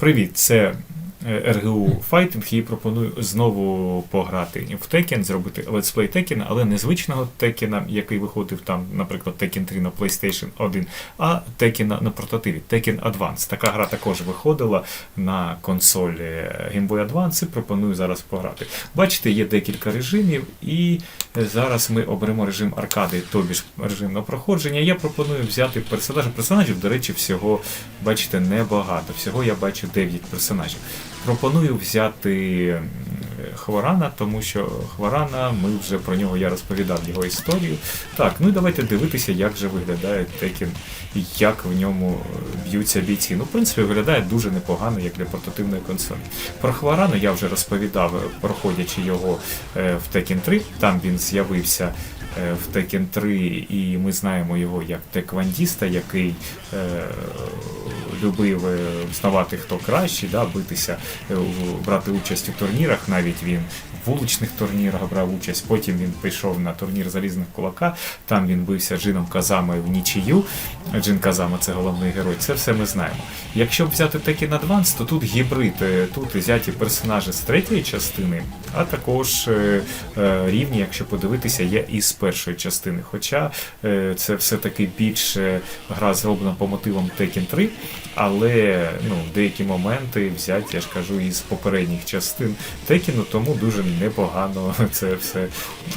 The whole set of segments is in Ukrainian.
Привіт, це РГУ Файтинг і пропоную знову пограти в Tekken, зробити летсплей Tekken, але не звичного Tekken, який виходив там, наприклад, Tekken 3 на PlayStation 1, а Tekken на портативі, Tekken Advance. Така гра також виходила на консолі Game Boy Advance. і Пропоную зараз пограти. Бачите, є декілька режимів, і зараз ми оберемо режим аркади, тобі ж режим на проходження. Я пропоную взяти персонажів. Персонажів, до речі, всього, бачите, небагато. Всього я бачу 9 персонажів. Пропоную взяти Хворана, тому що Хворана, ми вже про нього я розповідав його історію. Так, ну і давайте дивитися, як же виглядає і як в ньому б'ються бійці. Ну, в принципі, виглядає дуже непогано, як для портативної консолі. Про Хварана я вже розповідав, проходячи його е, в Tekken 3. Там він з'явився е, в Tekken 3, і ми знаємо його як теквандіста, який е, любив е, хто кращий, да, битися, е, брати участь у турнірах. Навіть він вуличних турнірах брав участь. Потім він пішов на турнір залізних кулака. Там він бився Джином Казамою в нічию. Джин Казама це головний герой. Це все ми знаємо. Якщо взяти Tekken Advance, то тут гібрид, е, тут взяті персонажі з третьої частини, а також е, е, рівні, якщо подивитися, є і з першої частини. Хоча це все-таки більше гра зроблена по мотивам Tekken 3, але ну, деякі моменти взяті, я ж кажу, із попередніх частин Tekken, тому дуже непогано це все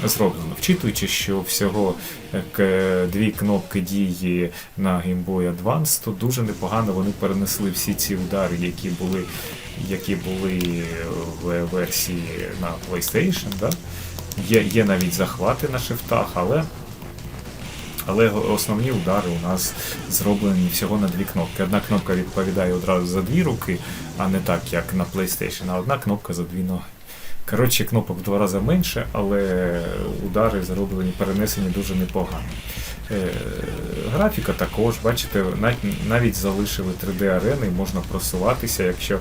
зроблено. Вчитуючи, що всього е, дві кнопки дії на Game Boy Advance, то дуже непогано вони перенесли всі ці удари, які були, які були в версії на PlayStation. Да? Є, є навіть захвати на шифтах, але але основні удари у нас зроблені всього на дві кнопки. Одна кнопка відповідає одразу за дві руки, а не так, як на PlayStation, а одна кнопка за дві ноги. Коротше, кнопок в два рази менше, але удари зроблені, перенесені дуже непогано. Е, графіка також, бачите, навіть, залишили 3D-арени, можна просуватися, якщо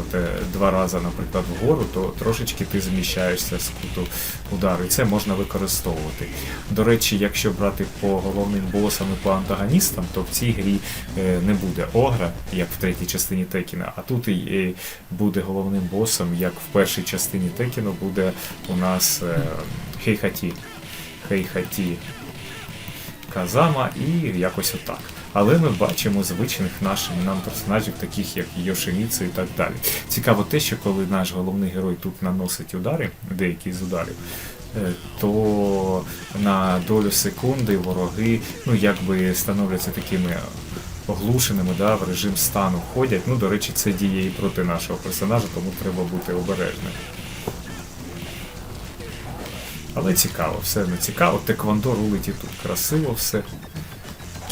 от, е, два рази, наприклад, вгору, то трошечки ти зміщаєшся з куту удару, і це можна використовувати. До речі, якщо брати по головним босам і по антагоністам, то в цій грі е, не буде огра, як в третій частині Текіна, а тут і буде головним босом, як в першій частині Текіну буде у нас е, Хейхаті. Хейхаті Казама і якось отак. Але ми бачимо звичних нашим нам персонажів, таких як Йошеміцу і так далі. Цікаво те, що коли наш головний герой тут наносить удари, деякі з ударів, е, то на долю секунди вороги ну якби становляться такими оглушеними, да, в режим стану входять. Ну, до речі, це діє і проти нашого персонажа, тому треба бути обережним. Але цікаво, все не цікаво. Теквондо рулить і тут красиво все.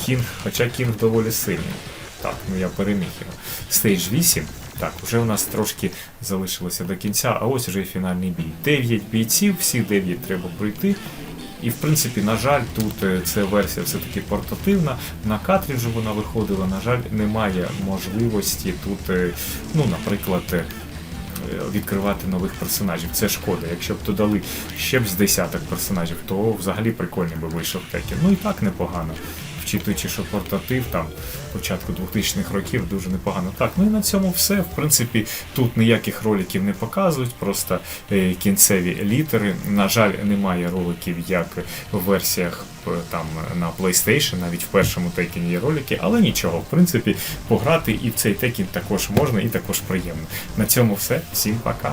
Кінг, хоча Кінг доволі сильний. Так, ну я переміг його. Стейдж 8. Так, вже у нас трошки залишилося до кінця, а ось вже і фінальний бій. 9 бійців, всі 9 треба пройти. І в принципі, на жаль, тут е, ця версія все-таки портативна. На картриджу вона виходила. На жаль, немає можливості тут, е, ну, наприклад, е, відкривати нових персонажів. Це шкода. Якщо б додали ще б з десяток персонажів, то взагалі прикольний би вийшов Tekken. Ну і так непогано. Вчитуючи, що портатив там початку 2000-х років дуже непогано. Так, ну і на цьому все. В принципі, тут ніяких роликів не показують, просто е, кінцеві літери. На жаль, немає роликів, як в версіях е, там на PlayStation, навіть в першому Tekken є ролики, але нічого, в принципі, пограти і в цей Tekken також можна, і також приємно. На цьому все. Всім пока.